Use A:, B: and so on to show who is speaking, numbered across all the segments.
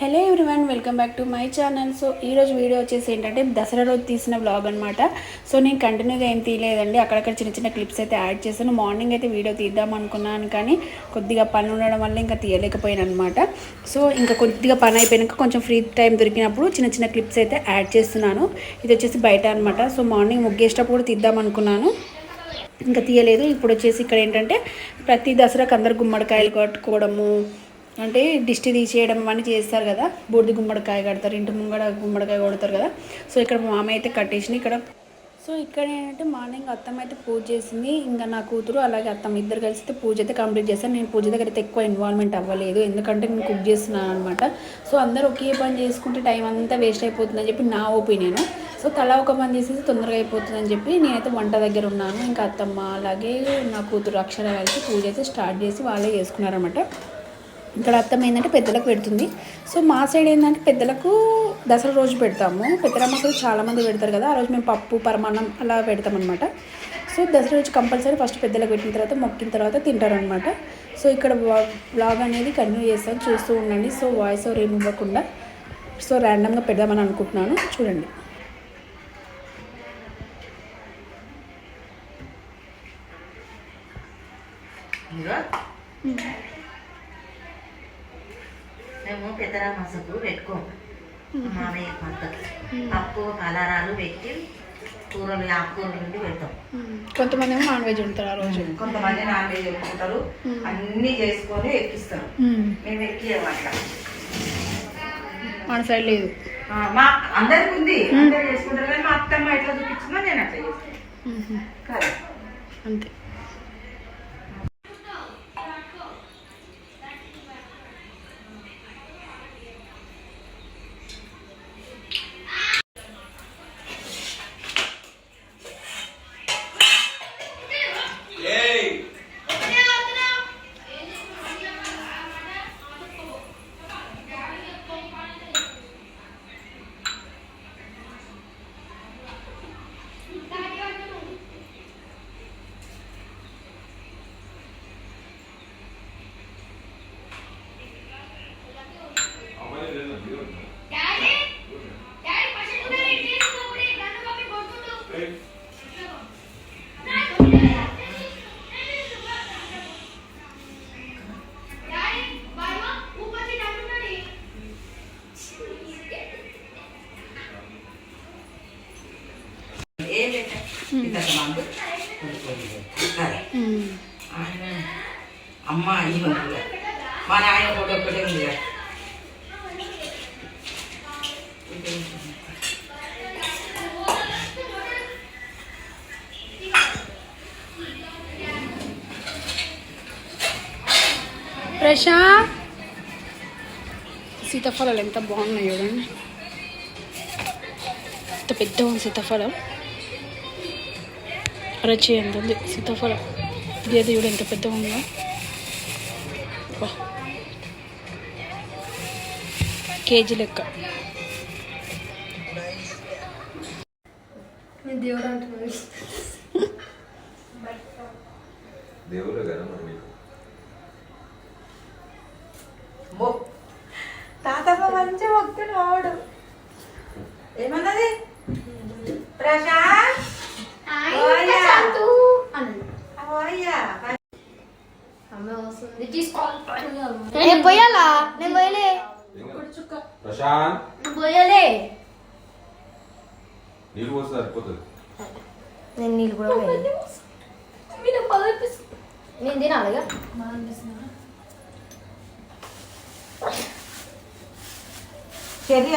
A: Hello everyone welcome back to my channel. So ఈరోజు video వచ్చేసి ఏంటంటే దసరా రోజు తీసిన వ్లాగ్ అనమాట సో నేను కంటిన్యూగా ఏం తీయలేదండి. అక్కడక్కడ చిన్న చిన్న క్లిప్స్ అయితే యాడ్ చేశాను. మార్నింగ్ అయితే వీడియో తీద్దాం అనుకున్నాను కానీ కొద్దిగా పని ఉండడం వల్ల ఇంకా తీయలేకపోయాను అనమాట సో ఇంకా కొద్దిగా పని అయిపోయాక కొంచెం ఫ్రీ టైం దొరికినప్పుడు చిన్న చిన్న క్లిప్స్ అయితే యాడ్ చేస్తున్నాను. ఇది వచ్చేసి బయట అనమాట సో మార్నింగ్ ముగ్గేసేటప్పుడు తీద్దాం అనుకున్నాను. ఇంకా తీయలేదు. ఇప్పుడు వచ్చేసి ఇక్కడ ఏంటంటే ప్రతి దసరాకు అందరు గుమ్మడికాయలు కట్టుకోవడము అంటే దిష్టి తీసేయడం అని చేస్తారు కదా బూడిద గుమ్మడికాయ కడతారు ఇంటి ముంగడ గుమ్మడికాయ కొడతారు కదా. సో ఇక్కడ మా మామ అయితే కట్టేసింది. ఇక్కడ సో ఇక్కడ ఏంటంటే మార్నింగ్ అత్తమ్మ అయితే పూజ చేసింది. ఇంకా నా కూతురు అలాగే అత్తమ్మ ఇద్దరు కలిసి అయితే పూజ అయితే కంప్లీట్ చేస్తాను నేను పూజ దగ్గర అయితే ఎక్కువ ఇన్వాల్వ్మెంట్ అవ్వలేదు. ఎందుకంటే నేను కుక్ చేస్తున్నాను అనమాట సో అందరూ ఒకే పని చేసుకుంటే టైం అంతా వేస్ట్ అయిపోతుందని చెప్పి నా ఒపీనియన్. సో తలా ఒక పని చేసేసి తొందరగా అయిపోతుందని చెప్పి నేనైతే వంట దగ్గర ఉన్నాను. ఇంకా అత్తమ్మ అలాగే నా కూతురు అక్షర కలిసి పూజ అయితే స్టార్ట్ చేసి వాళ్ళే చేసుకున్నారనమాట ఇక్కడ అర్థం ఏంటంటే పెద్దలకు పెడుతుంది. సో మా సైడ్ ఏంటంటే పెద్దలకు దసరా రోజు పెడతాము. పెద్దరమ్మకు చాలామంది పెడతారు కదా. ఆ రోజు మేము పప్పు పరమాన్నం అలా పెడతాం అనమాట సో దసరా రోజు కంపల్సరీ ఫస్ట్ పెద్దలకు పెట్టిన తర్వాత మొక్కిన తర్వాత తింటారనమాట సో ఇక్కడ బ్లాగ్ అనేది కంటిన్యూ చేస్తాను చూస్తూ ఉండండి. సో వాయిస్ ఓవర్ ఏమి ఇవ్వకుండా. సో ర్యాండమ్గా పెడదామని అనుకుంటున్నాను. చూడండి.
B: ఇంకా? మేము పెద్దరామసకు పెట్టుకోము. మామయ్య పంతకు పప్పు కలరాలు పెట్టి కూరలు ఆకుకూరలు నుండి పెడతాం.
A: కొంతమంది నాన్ వెజ్ ఉంటారు ఆ రోజు.
B: కొంతమంది నాన్ వెజ్ పెట్టుకుంటారు అన్ని చేసుకొని ఎక్కిస్తారు. మేము. ఎక్కియమాట
A: మన సైడ్ లేదు.
B: మా అందరికి ఉంది. అందరు చేసుకుంటారు కానీ మా అత్తమ్మ ఎట్లా చూపించిందో నేను అట్లా చేస్తాను.
A: అంతే.
B: పెట్టా ఇంతకు మందు కదా ఆయన అమ్మ అయ్యి ఉంది కదా. మా నాయన కూడా ఒక్కటే ఉంది కదా
A: ప్రశాంత్ సీతాఫలాలు ఎంత బాగున్నాయి చూడండి ఎంత పెద్ద ఉంది సీతాఫలం రుచి ఎంత ఉంది సీతాఫలం ఇది చూడు ఎంత పెద్ద ఉందో. కేజీ లెక్క.
C: దేవుడు కదా మరి మీకు?
B: బో. తాతమ్మ మంచిగా మొక్కుని వాడు ఏమన్నది? ప్రశాంత్!
D: నేను పోయాలా? నేను పోయలే.
C: ప్రశాంత్.
D: నేను పోయలే.
C: నీళ్ళు పోస్తే సరిపోతుంది.
D: నేను నీళ్ళు కూడా పోయలే. నేను తినాలిగా
B: చర్య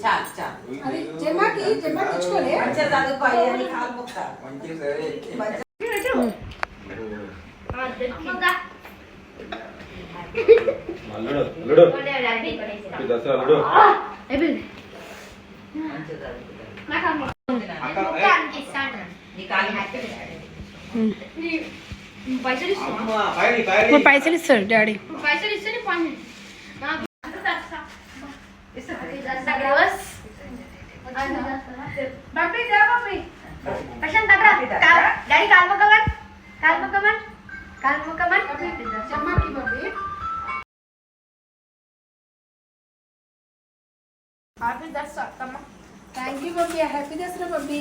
B: చాలు చాలు.
A: అది జమ్మాకి జమ్మాకి ఇచ్చుకోలే
B: మంచిగా చదువుకో అయ్యని కాలు మొక్తా
C: మంచి సరే. అల్లుడు అల్లుడు ఈ దసరా అల్లుడు
B: మంచిగా చదువుకుంటా నీ కాలు మొక్తా
D: పైసలు
A: ఇప్పుడు పైసలు ఇస్తాడు డాడీ
D: పైసలు ఇస్తే నీ పని నాకు డాడీ కాల్మకమన్ కాల్మకమన్ కాల్మకమన్
A: జమ్మాకి బాబీ హ్యాపీ దసరా థ్యాంక్ యూ బాబీ హ్యాపీ దసరా బాబీ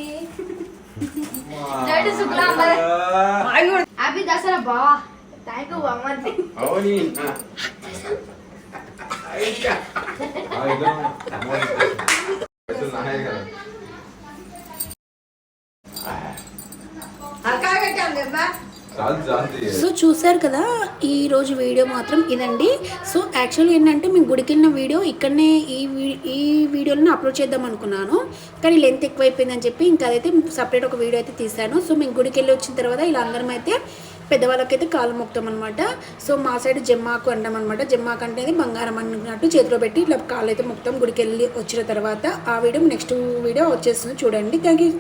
D: డాడీ శుక్లాం హ్యాపీ దసరా బావా థ్యాంక్ యూ అమ్మ
C: అవని పైసలు నాయే కదా
B: అక్కా పెట్టాను కదా
C: చాలు చాలు
A: సో చూశారు కదా ఈరోజు వీడియో మాత్రం ఇదండి. సో యాక్చువల్లీ ఏంటంటే మేము గుడికి వెళ్ళిన వీడియో ఇక్కడనే ఈ వీ- ఈ వీడియోలను అప్లోడ్ చేద్దాం అనుకున్నాను. కానీ లెంత్ ఎక్కువైపోయిందని చెప్పి ఇంకా అదైతే సపరేట్ ఒక వీడియో అయితే తీశాను. సో మేము గుడికి వెళ్ళి వచ్చిన తర్వాత ఇలా అందరం అయితే పెద్దవాళ్ళకైతే కాలు మొక్తాం అనమాట సో మా సైడ్ జమ్మాకు అంటాం అనమాట జమ్మాకు అంటే బంగారం అన్నట్టు చేతిలో పెట్టి ఇట్లా కాళ్ళు అయితే మొక్తాం గుడికి వెళ్ళి వచ్చిన తర్వాత. ఆ వీడియో నెక్స్ట్ వీడియో వచ్చేస్తుంది చూడండి. Thank you